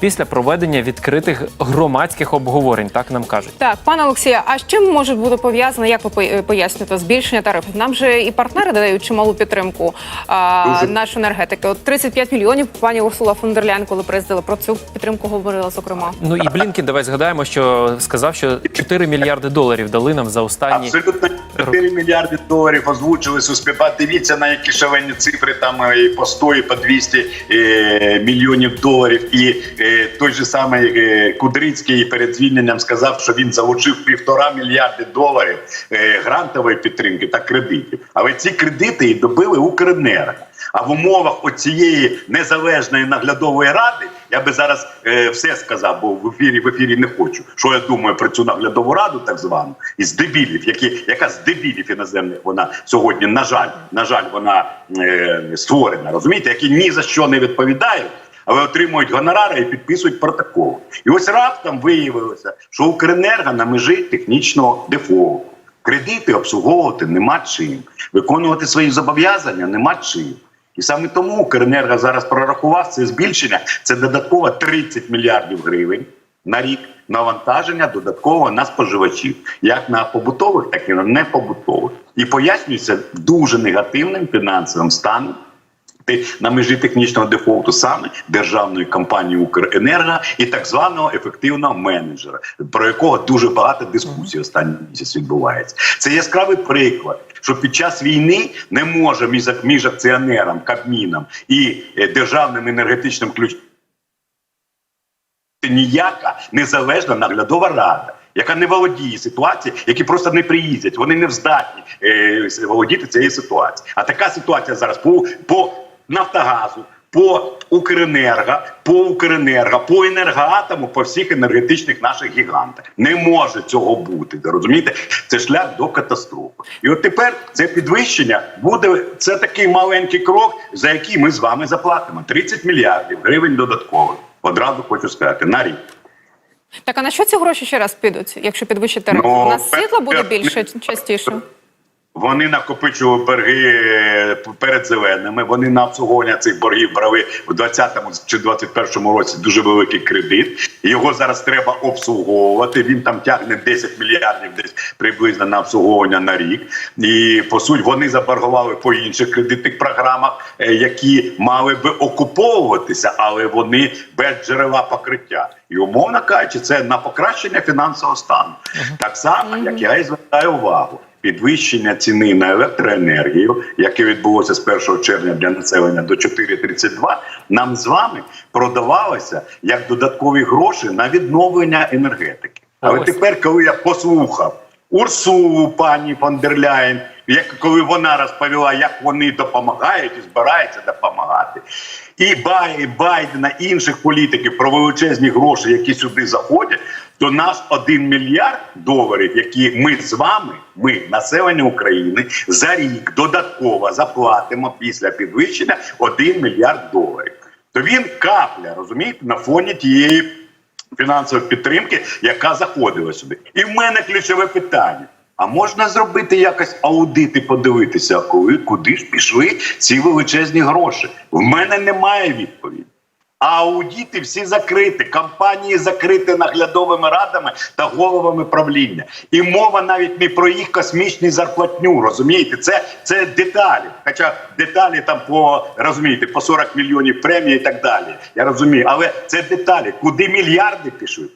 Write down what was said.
після проведення відкритих громадських обговорень. Так нам кажуть. Так, пане Олексія, а з чим може бути пов'язано, як ви по- пояснюєте, збільшення тарифів? Нам же і партнери дають чималу підтримку а, нашої енергетики. От 35 мільйонів пані Урсула фон дер Ляйн, коли приїздила, про цю підтримку говорила, зокрема. Ну і Блінкін, давай згадаємо, що сказав, що 4 мільярди доларів дали нам за останні Абсолютно 4 мільярди доларів озвучили суспільства. Дивіться на які шалені цифри, там е, і по 100, і по 200 е, мільйонів доларів. І е, той же самий е, Кудрицький перед звільненням сказав, що він залучив півтора мільярди доларів е, грантової підтримки та кредитів. Але ці кредити і добили Укренерго. А в умовах оцієї незалежної наглядової ради я би зараз е, все сказав, бо в ефірі в ефірі не хочу. Що я думаю про цю наглядову раду, так звану, із дебілів, які яка з дебілів іноземних вона сьогодні, на жаль, на жаль, вона е, створена. Розумієте, які ні за що не відповідають. Але отримують гонорари і підписують протокол. І ось раптом виявилося, що Укренерго на межі технічного дефолту. Кредити обслуговувати нема чим, виконувати свої зобов'язання нема чим. І саме тому Укренерго зараз прорахував це збільшення. Це додатково 30 мільярдів гривень на рік навантаження додатково на споживачів, як на побутових, так і на непобутових. І пояснюється дуже негативним фінансовим станом на межі технічного дефолту саме державної компанії Укренерго і так званого ефективного менеджера, про якого дуже багато дискусій останній місяць відбувається. Це яскравий приклад, що під час війни не може між, між акціонером, Кабміном і е, державним енергетичним ключом ніяка незалежна наглядова рада. Яка не володіє ситуацією, які просто не приїздять, вони не вздатні е, володіти цією ситуацією. А така ситуація зараз по, по Нафтогазу, по Укренерго, по Укренерго, по енергоатому, по всіх енергетичних наших гігантах. Не може цього бути. Розумієте, це шлях до катастрофи. І от тепер це підвищення буде це такий маленький крок, за який ми з вами заплатимо 30 мільярдів гривень додатково. Одразу хочу сказати на рік. Так, а на що ці гроші ще раз підуть, якщо підвищити тарифи? Ну, У нас світла буде більше частіше. Вони накопичували борги е, перед зеленими. Вони на обслуговування цих боргів брали в 20-му чи 21-му році дуже великий кредит. Його зараз треба обслуговувати. Він там тягне 10 мільярдів десь приблизно на обслуговування на рік. І по суті вони заборгували по інших кредитних програмах, е, які мали би окуповуватися, але вони без джерела покриття. І умовно кажучи, це на покращення фінансового стану. Так само, як я і звертаю увагу підвищення ціни на електроенергію, яке відбулося з 1 червня для населення до 4,32, нам з вами продавалося як додаткові гроші на відновлення енергетики. Але Ось. тепер, коли я послухав Урсулу, пані фон дер Ляєн, як коли вона розповіла, як вони допомагають і збираються допомагати, і Байдена, і інших політиків про величезні гроші, які сюди заходять, то наш 1 мільярд доларів, які ми з вами, ми, населення України, за рік додатково заплатимо після підвищення 1 мільярд доларів. То він капля, розумієте, на фоні тієї фінансової підтримки, яка заходила сюди. І в мене ключове питання. А можна зробити якось аудит і подивитися, коли куди ж пішли ці величезні гроші? В мене немає відповіді. Аудіти всі закриті, компанії закриті наглядовими радами та головами правління. І мова навіть не про їх космічну зарплатню. Розумієте, це, це деталі. Хоча деталі там по розумієте, по 40 мільйонів премії і так далі. Я розумію, але це деталі. Куди мільярди пішли?